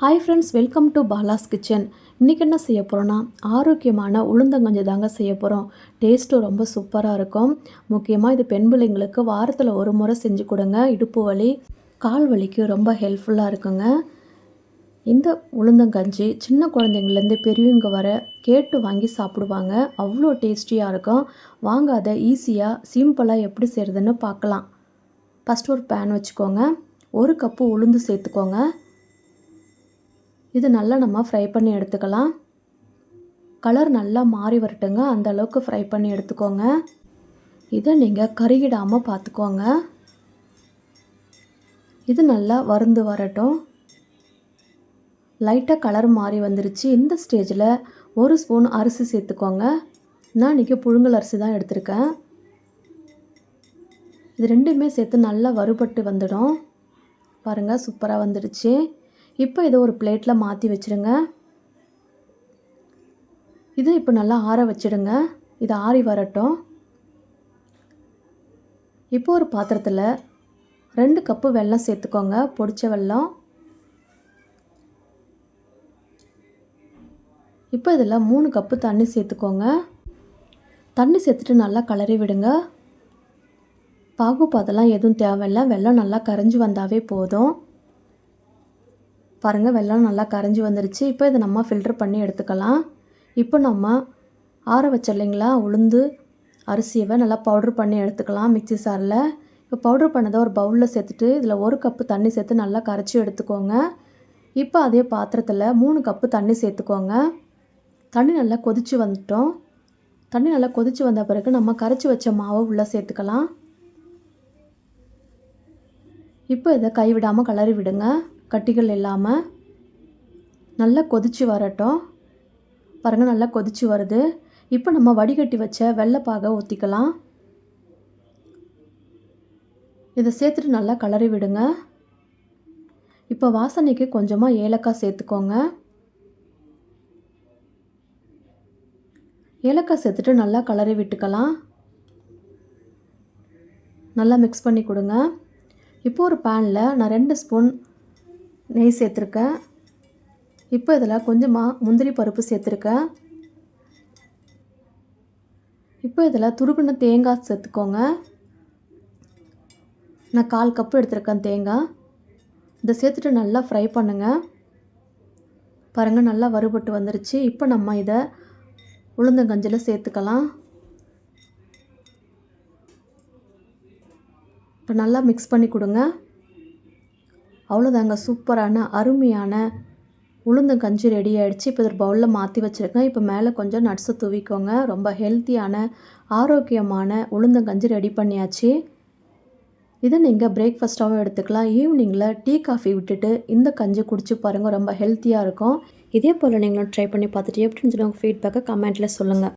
Hi friends welcome to Bala's kitchen இன்றைக்கி என்ன செய்ய போகிறோன்னா ஆரோக்கியமான உளுந்தங்கஞ்சி தாங்க செய்ய போகிறோம் டேஸ்ட்டும் ரொம்ப சூப்பராக இருக்கும். முக்கியமாக இது பெண் பிள்ளைங்களுக்கு வாரத்தில் ஒரு முறை செஞ்சு கொடுங்க. இடுப்பு வலி கால் வலிக்கு ரொம்ப ஹெல்ப்ஃபுல்லாக இருக்குங்க. இந்த உளுந்தங்கஞ்சி சின்ன குழந்தைங்கள்லேருந்து பெரியவங்க வர கேட்டு வாங்கி சாப்பிடுவாங்க. அவ்வளோ டேஸ்டியாக இருக்கும். வாங்க அதை ஈஸியாக சிம்பிளாக எப்படி செய்கிறதுன்னு பார்க்கலாம். ஃபஸ்ட்டு ஒரு பேன் வச்சுக்கோங்க. ஒரு கப்பு உளுந்து சேர்த்துக்கோங்க. இது நல்லா நம்ம ஃப்ரை பண்ணி எடுத்துக்கலாம். கலர் நல்லா மாறி வரட்டுங்க. அந்த அளவுக்கு ஃப்ரை பண்ணி எடுத்துக்கோங்க. இதை நீங்கள் கருகிடாமல் பார்த்துக்கோங்க இது நல்லா வருந்து வரட்டும். லைட்டாக கலர் மாறி வந்துருச்சு. இந்த ஸ்டேஜில் ஒரு ஸ்பூன் அரிசி சேர்த்துக்கோங்க. நான் இன்றைக்கி புழுங்கல் அரிசி தான் எடுத்திருக்கேன். இது ரெண்டுமே சேர்த்து நல்லா வறுபட்டு வந்துடும். பாருங்கள் சூப்பராக வந்துடுச்சு இப்போ இதை ஒரு பிளேட்டில் மாற்றி வச்சுருங்க. இது இப்போ நல்லா ஆற வச்சிடுங்க. இது ஆறி வரட்டும். இப்போ ஒரு பாத்திரத்தில் ரெண்டு கப்பு வெல்லம் சேர்த்துக்கோங்க. பொடிச்ச வெல்லம். இப்போ இதில் மூணு கப்பு தண்ணி சேர்த்துக்கோங்க. தண்ணி சேர்த்துட்டு நல்லா கலரி விடுங்க. பாகுபாதெல்லாம் எதுவும் தேவையில்லை. வெள்ளம் நல்லா கரைஞ்சி வந்தாவே போதும். பாருங்கள் வெள்ளம் நல்லா கரைஞ்சி வந்துருச்சு. இப்போ இதை நம்ம ஃபில்டர் பண்ணி எடுத்துக்கலாம். இப்போ நம்ம ஆற வச்ச இல்லைங்களா உளுந்து அரிசியவை நல்லா பவுட்ரு பண்ணி எடுத்துக்கலாம் மிக்சி சாரில். இப்போ பவுட்ரு பண்ணதை ஒரு பவுலில் சேர்த்துட்டு இதில் ஒரு கப்பு தண்ணி சேர்த்து நல்லா கரைச்சி எடுத்துக்கோங்க. இப்போ அதே பாத்திரத்தில் மூணு கப்பு தண்ணி சேர்த்துக்கோங்க. தண்ணி நல்லா கொதித்து வந்துட்டோம். தண்ணி நல்லா கொதித்து வந்த பிறகு நம்ம கரைச்சி வச்ச மாவை உள்ளே சேர்த்துக்கலாம். இப்போ இதை கைவிடாமல் கிளறி விடுங்க. கட்டிகள் இல்லாமல் நல்லா கொதித்து வரட்டும். பாருங்கள் நல்லா கொதித்து வருது. இப்போ நம்ம வடிகட்டி வச்ச வெள்ளைப்பாகை ஊற்றிக்கலாம் இதை சேர்த்துட்டு நல்லா கலரி விடுங்க. இப்போ வாசனைக்கு கொஞ்சமாக ஏலக்காய் சேர்த்துக்கோங்க. ஏலக்காய் சேர்த்துட்டு நல்லா கலரி விட்டுக்கலாம். நல்லா மிக்ஸ் பண்ணி கொடுங்க. இப்போ ஒரு பேனில் நான் ரெண்டு ஸ்பூன் நெய் சேர்த்துருக்கேன் இப்போ இதில் கொஞ்சமாக முந்திரி பருப்பு சேர்த்துருக்கேன் இப்போ இதில் துருகுன தேங்காய் சேர்த்துக்கோங்க. நான் கால் கப்பு எடுத்திருக்கேன் தேங்காய். இதை சேர்த்துட்டு நல்லா ஃப்ரை பண்ணுங்கள் பாருங்கள் நல்லா வறுபட்டு வந்துருச்சு. இப்போ நம்ம இதை உளுந்தங்கஞ்சில் சேர்த்துக்கலாம். இப்போ நல்லா மிக்ஸ் பண்ணி கொடுங்க. அவ்வளோதாங்க சூப்பரான அருமையான உளுந்தங்கஞ்சி ரெடி ஆகிடுச்சு இப்போ ஒரு பவுலில் மாற்றி வச்சுருக்கேன். இப்போ மேலே கொஞ்சம் நட்ஸை தூவிக்கோங்க. ரொம்ப ஹெல்த்தியான ஆரோக்கியமான உளுந்தங்கஞ்சி ரெடி பண்ணியாச்சு. இதை நீங்கள் பிரேக்ஃபாஸ்ட்டாகவும் எடுத்துக்கலாம். ஈவினிங்கில் டீ காஃபி விட்டுட்டு இந்த கஞ்சி குடிச்சு பாருங்கள் ரொம்ப ஹெல்த்தியாக இருக்கும். இதே போல் நீங்களும் ட்ரை பண்ணி பார்த்துட்டு எப்படின்னு சொல்லி உங்கள் ஃபீட்பேக்கை கமெண்ட்டில் சொல்லுங்கள்